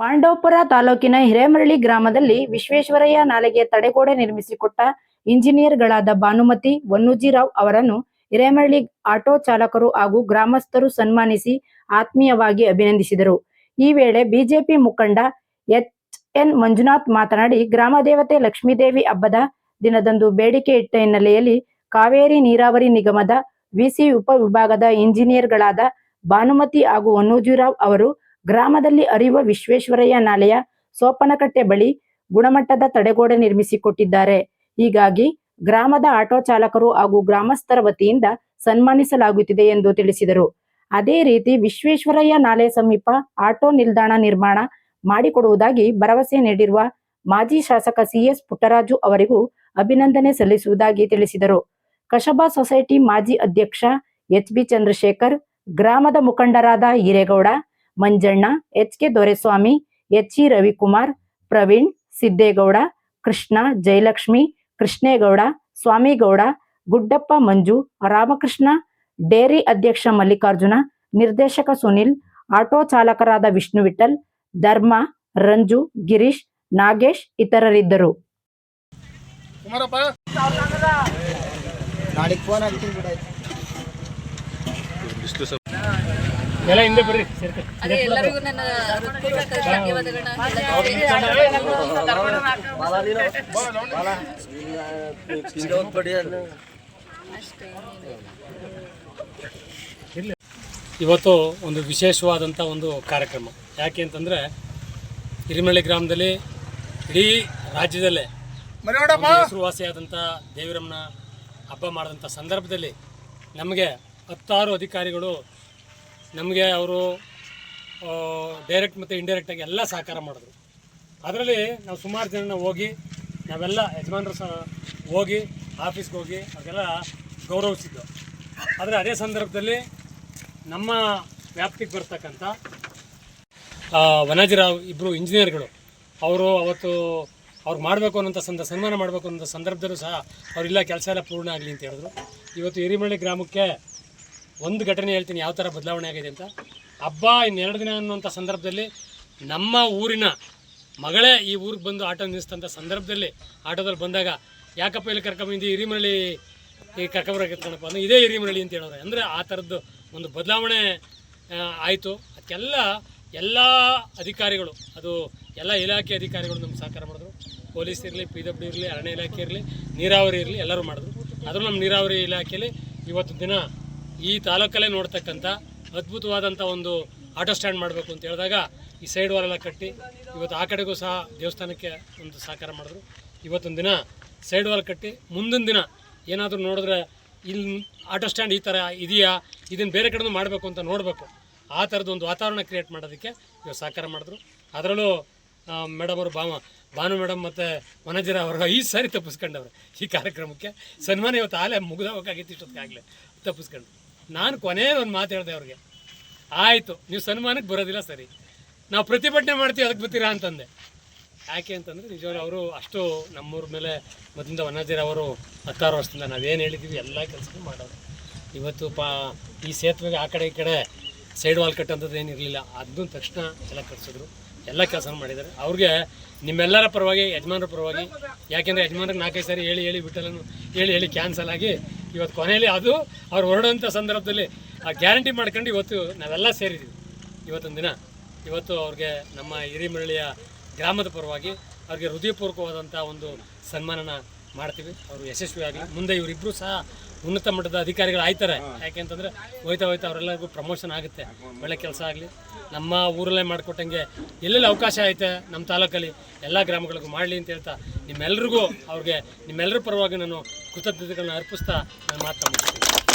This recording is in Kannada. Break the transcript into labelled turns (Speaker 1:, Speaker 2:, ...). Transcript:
Speaker 1: ಪಾಂಡವಪುರ ತಾಲೂಕಿನ ಹಿರೇಮರಳಿ ಗ್ರಾಮದಲ್ಲಿ ವಿಶ್ವೇಶ್ವರಯ್ಯ ನಾಲೆಗೆ ತಡೆಗೋಡೆ ನಿರ್ಮಿಸಿಕೊಟ್ಟ ಇಂಜಿನಿಯರ್ಗಳಾದ ಭಾನುಮತಿ, ವನ್ನೂಜಿರಾವ್ ಅವರನ್ನು ಹಿರೇಮರಳಿ ಆಟೋ ಚಾಲಕರು ಹಾಗೂ ಗ್ರಾಮಸ್ಥರು ಸನ್ಮಾನಿಸಿ ಆತ್ಮೀಯವಾಗಿ ಅಭಿನಂದಿಸಿದರು. ಈ ವೇಳೆ ಬಿಜೆಪಿ ಮುಖಂಡ ಎಚ್ ಎನ್ ಮಂಜುನಾಥ್ ಮಾತನಾಡಿ, ಗ್ರಾಮ ದೇವತೆ ಲಕ್ಷ್ಮೀದೇವಿ ಹಬ್ಬದ ದಿನದಂದು ಬೇಡಿಕೆ ಇಟ್ಟ ಹಿನ್ನೆಲೆಯಲ್ಲಿ ಕಾವೇರಿ ನೀರಾವರಿ ನಿಗಮದ ವಿಸಿ ಉಪ ವಿಭಾಗದ ಇಂಜಿನಿಯರ್ಗಳಾದ ಭಾನುಮತಿ ಹಾಗೂ ವನ್ನೂಜಿರಾವ್ ಅವರು ಗ್ರಾಮದಲ್ಲಿ ಅರಿಯುವ ವಿಶ್ವೇಶ್ವರಯ್ಯ ನಾಲೆಯ ಸೋಪನಕಟ್ಟೆ ಬಳಿ ಗುಣಮಟ್ಟದ ತಡೆಗೋಡೆ ನಿರ್ಮಿಸಿಕೊಟ್ಟಿದ್ದಾರೆ. ಹೀಗಾಗಿ ಗ್ರಾಮದ ಆಟೋ ಚಾಲಕರು ಹಾಗೂ ಗ್ರಾಮಸ್ಥರ ವತಿಯಿಂದ ಸನ್ಮಾನಿಸಲಾಗುತ್ತಿದೆ ಎಂದು ತಿಳಿಸಿದರು. ಅದೇ ರೀತಿ ವಿಶ್ವೇಶ್ವರಯ್ಯ ನಾಲೆ ಸಮೀಪ ಆಟೋ ನಿಲ್ದಾಣ ನಿರ್ಮಾಣ ಮಾಡಿಕೊಡುವುದಾಗಿ ಭರವಸೆ ನೀಡಿರುವ ಮಾಜಿ ಶಾಸಕ ಸಿಎಸ್ ಪುಟ್ಟರಾಜು ಅವರಿಗೂ ಅಭಿನಂದನೆ ಸಲ್ಲಿಸುವುದಾಗಿ ತಿಳಿಸಿದರು. ಕಶಬಾ ಸೊಸೈಟಿ ಮಾಜಿ ಅಧ್ಯಕ್ಷ ಎಚ್ ಬಿ ಚಂದ್ರಶೇಖರ್, ಗ್ರಾಮದ ಮುಖಂಡರಾದ Hiregowda Manjanna H K Doreswamy H E Ravikumar Praveen Siddegowda Krishna Jayalakshmi Krishnegowda Swamigowda Guddappa Manju Ramakrishna dairy ಅಧ್ಯಕ್ಷ ಮಲ್ಲಿಕಾರ್ಜುನ ನಿರ್ದೇಶಕ ಸುನಿಲ್ ಆಟೋ ಚಾಲಕರಾದ ವಿಷ್ಣು ವಿಠಲ್ ಧರ್ಮ ರಂಜು ಗಿರೀಶ್ ನಾಗೇಶ್ ಇತರರಿದ್ದರು.
Speaker 2: ಎಲ್ಲ ಹಿಂದೆ ಬರ್ರಿ
Speaker 3: ಅದೇ ಎಲ್ಲರಿಗೂ ನನ್ನ ಹೃತ್ಪೂರ್ವಕ ಧನ್ಯವಾದಗಳನ್ನ ಹೇಳಕ್ಕೆ
Speaker 4: ಇವತ್ತು ಒಂದು ವಿಶೇಷವಾದಂಥ ಒಂದು ಕಾರ್ಯಕ್ರಮ. ಯಾಕೆ ಅಂತಂದರೆ ಹಿರಿಮಳ್ಳಿ ಗ್ರಾಮದಲ್ಲಿ ಇಡೀ ರಾಜ್ಯದಲ್ಲೇ ಹೆಸರುವಾಸಿಯಾದಂಥ ದೇವಿರಮ್ಮನ ಹಬ್ಬ ಮಾಡಿದಂಥ ಸಂದರ್ಭದಲ್ಲಿ ನಮಗೆ ಹತ್ತಾರು ಅಧಿಕಾರಿಗಳು ನಮಗೆ ಅವರು ಡೈರೆಕ್ಟ್ ಮತ್ತು ಇಂಡೈರೆಕ್ಟಾಗಿ ಎಲ್ಲ ಸಹಕಾರ ಮಾಡಿದ್ರು. ಅದರಲ್ಲಿ ನಾವು ಸುಮಾರು ಜನನ ಹೋಗಿ, ನಾವೆಲ್ಲ ಯಜಮಾನರು ಸಹ ಹೋಗಿ ಆಫೀಸ್ಗೆ ಹೋಗಿ ಅದೆಲ್ಲ ಗೌರವಿಸಿದ್ದು. ಆದರೆ ಅದೇ ಸಂದರ್ಭದಲ್ಲಿ ನಮ್ಮ ವ್ಯಾಪ್ತಿಗೆ ಬರ್ತಕ್ಕಂಥ ವನಜರಾವ್ ಇಬ್ಬರು ಇಂಜಿನಿಯರ್ಗಳು ಅವರು ಅವತ್ತು ಅವ್ರು ಮಾಡಬೇಕು ಅನ್ನೋಂಥ ಸಂದ, ಸನ್ಮಾನ ಮಾಡಬೇಕು ಅನ್ನೋಂಥ ಸಂದರ್ಭದಲ್ಲೂ ಸಹ ಅವರಿಲ್ಲ ಕೆಲಸ ಎಲ್ಲ ಪೂರ್ಣ ಆಗಲಿ ಅಂತ ಹೇಳಿದ್ರು. ಇವತ್ತು ಹಿರಿಮಳ್ಳಿ ಗ್ರಾಮಕ್ಕೆ ಒಂದು ಘಟನೆ ಹೇಳ್ತೀನಿ, ಯಾವ ಥರ ಬದಲಾವಣೆ ಆಗಿದೆ ಅಂತ. ಹಬ್ಬ ಇನ್ನೆರಡು ದಿನ ಅನ್ನುವಂಥ ಸಂದರ್ಭದಲ್ಲಿ ನಮ್ಮ ಊರಿನ ಮಗಳೇ ಈ ಊರಿಗೆ ಬಂದು ಆಟೋ ನಿಲ್ಲಿಸ್ತಂಥ ಸಂದರ್ಭದಲ್ಲಿ ಆಟೋದಲ್ಲಿ ಬಂದಾಗ, ಯಾಕಪ್ಪ ಇಲ್ಲಿ ಕರ್ಕೊಂಬಂದು ಹಿರಿಮಳಿ ಈ ಕರ್ಕೊಂಬರಕ್ಕೆ ಕಣಪ್ಪ? ಅಂದರೆ ಇದೇ ಹಿರಿಮಳಿ ಅಂತ ಹೇಳೋದು ಅಂದರೆ ಆ ಥರದ್ದು ಒಂದು ಬದಲಾವಣೆ ಆಯಿತು. ಅದಕ್ಕೆಲ್ಲ ಎಲ್ಲ ಅಧಿಕಾರಿಗಳು, ಅದು ಎಲ್ಲ ಇಲಾಖೆ ಅಧಿಕಾರಿಗಳು ನಮ್ಗೆ ಸಹಕಾರ ಮಾಡಿದ್ರು. ಪೊಲೀಸ್ ಇರಲಿ, ಪಿ ಡಬ್ಲ್ಯೂ ಇರಲಿ, ಅರಣ್ಯ ಇಲಾಖೆ ಇರಲಿ, ನೀರಾವರಿ ಇರಲಿ ಎಲ್ಲರೂ ಮಾಡಿದ್ರು. ಆದರೂ ನಮ್ಮ ನೀರಾವರಿ ಇಲಾಖೆಯಲ್ಲಿ ಇವತ್ತು ದಿನ ಈ ತಾಲೂಕಲ್ಲೇ ನೋಡ್ತಕ್ಕಂಥ ಅದ್ಭುತವಾದಂಥ ಒಂದು ಆಟೋ ಸ್ಟ್ಯಾಂಡ್ ಮಾಡಬೇಕು ಅಂತ ಹೇಳಿದಾಗ ಈ ಸೈಡ್ ವಾಲೆಲ್ಲ ಕಟ್ಟಿ ಇವತ್ತು ಆ ಕಡೆಗೂ ಸಹ ದೇವಸ್ಥಾನಕ್ಕೆ ಒಂದು ಸಹಕಾರ ಮಾಡಿದ್ರು. ಇವತ್ತೊಂದು ದಿನ ಸೈಡ್ ವಾಲ್ ಕಟ್ಟಿ ಮುಂದಿನ ದಿನ ಏನಾದರೂ ನೋಡಿದ್ರೆ ಇಲ್ಲಿ ಆಟೋ ಸ್ಟ್ಯಾಂಡ್ ಈ ಥರ ಇದೆಯಾ? ಇದನ್ನು ಬೇರೆ ಕಡೆನೂ ಮಾಡಬೇಕು ಅಂತ ನೋಡಬೇಕು. ಆ ಥರದ ಒಂದು ವಾತಾವರಣ ಕ್ರಿಯೇಟ್ ಮಾಡೋದಕ್ಕೆ ಇವತ್ತು ಸಹಕಾರ ಮಾಡಿದ್ರು. ಅದರಲ್ಲೂ ಮೇಡಮ್ ಅವರು ಭಾಮ ಭಾನು ಮೇಡಮ್ ಮತ್ತು ಮನೋಜರ ಅವರು ಈ ಸಾರಿ ತಪ್ಪಿಸ್ಕೊಂಡವ್ರು ಈ ಕಾರ್ಯಕ್ರಮಕ್ಕೆ. ಸನ್ಮಾನ ಇವತ್ತು ಆಲೆ ಮುಗಿದೋಗೋಕ್ಕಾಗಿತ್ತು ಇಷ್ಟೊತ್ತಿಗಾಗಲೇ. ತಪ್ಪಿಸ್ಕೊಂಡು ನಾನು ಒಂದು ಮಾತು ಹೇಳಿದೆ ಅವ್ರಿಗೆ. ಆಯಿತು, ನೀವು ಸನ್ಮಾನಕ್ಕೆ ಬರೋದಿಲ್ಲ ಸರಿ. ನಾವು ಪ್ರತಿಭಟನೆ ಮಾಡ್ತೀವಿ, ಅದಕ್ಕೆ ಬರ್ತೀರಾ ಅಂತಂದೆ. ಯಾಕೆ ಅಂತಂದರೆ ನಿಜವಾಗ್ಲೂ ಅವರು ಅಷ್ಟು ನಮ್ಮೂರ ಮೇಲೆ ಮೊದಲಿಂದ ವನಜೀರ ಅವರು ಹತ್ತಾರು ವರ್ಷದಿಂದ ನಾವೇನು ಹೇಳಿದ್ದೀವಿ ಎಲ್ಲ ಕೆಲಸನೂ ಮಾಡೋರು. ಇವತ್ತು ಪಾ, ಈ ಸೇತುವೆಗೆ ಆ ಕಡೆ ಈ ಕಡೆ ಸೈಡ್ ವಾಲ್ ಕಟ್ಟಂಥದ್ದು ಏನು ಇರಲಿಲ್ಲ ಅದನ್ನು ತಕ್ಷಣ ಎಲ್ಲ ಕಟ್ಸಿದ್ರು. ಎಲ್ಲ ಕೆಲಸ ಮಾಡಿದ್ದಾರೆ. ಅವ್ರಿಗೆ ನಿಮ್ಮೆಲ್ಲರ ಪರವಾಗಿ, ಯಜಮಾನರ ಪರವಾಗಿ, ಯಾಕೆಂದರೆ ಯಜಮಾನ್ರಿಗೆ ನಾಲ್ಕೈದು ಸಾರಿ ಹೇಳಿ ಹೇಳಿ ಬಿಟ್ಟಲನ್ನು ಹೇಳಿ ಹೇಳಿ ಕ್ಯಾನ್ಸಲ್ ಆಗಿ ಇವತ್ತು ಕೊನೆಯಲ್ಲಿ ಅದು ಅವ್ರು ಹೊರಡೋಂಥ ಸಂದರ್ಭದಲ್ಲಿ ಆ ಗ್ಯಾರಂಟಿ ಮಾಡ್ಕೊಂಡು ಇವತ್ತು ನಾವೆಲ್ಲ ಸೇರಿದ್ದೀವಿ ಇವತ್ತೊಂದು ದಿನ. ಇವತ್ತು ಅವ್ರಿಗೆ ನಮ್ಮ ಹಿರಿಮರಳಿಯ ಗ್ರಾಮದ ಪರವಾಗಿ ಅವ್ರಿಗೆ ಹೃದಯಪೂರ್ವಕವಾದಂಥ ಒಂದು ಸನ್ಮಾನನ ಮಾಡ್ತೀವಿ. ಅವರು ಯಶಸ್ವಿ ಆಗಲಿ ಮುಂದೆ ಇವರಿಬ್ಬರು ಸಹ ಉನ್ನತ ಮಟ್ಟದ ಅಧಿಕಾರಿಗಳು ಆಯ್ತಾರೆ. ಯಾಕೆಂತಂದರೆ ಹೋಯ್ತಾ ಹೋಯ್ತಾ ಅವರೆಲ್ಲರಿಗೂ ಪ್ರಮೋಷನ್ ಆಗುತ್ತೆ. ಒಳ್ಳೆ ಕೆಲಸ ಆಗಲಿ. ನಮ್ಮ ಊರಲ್ಲೇ ಮಾಡಿಕೊಟ್ಟಂಗೆ ಎಲ್ಲೆಲ್ಲಿ ಅವಕಾಶ ಐತೆ ನಮ್ಮ ತಾಲೂಕಲ್ಲಿ ಎಲ್ಲ ಗ್ರಾಮಗಳಿಗೂ ಮಾಡಲಿ ಅಂತ ಹೇಳ್ತಾ ನಿಮ್ಮೆಲ್ಲರಿಗೂ ಅವ್ರಿಗೆ ನಿಮ್ಮೆಲ್ಲರ ಪರವಾಗಿ ನಾನು ಕೃತಜ್ಞತೆಗಳನ್ನ ಅರ್ಪಿಸ್ತಾ ನಾನು ಮಾತನಾಡ್ತೀನಿ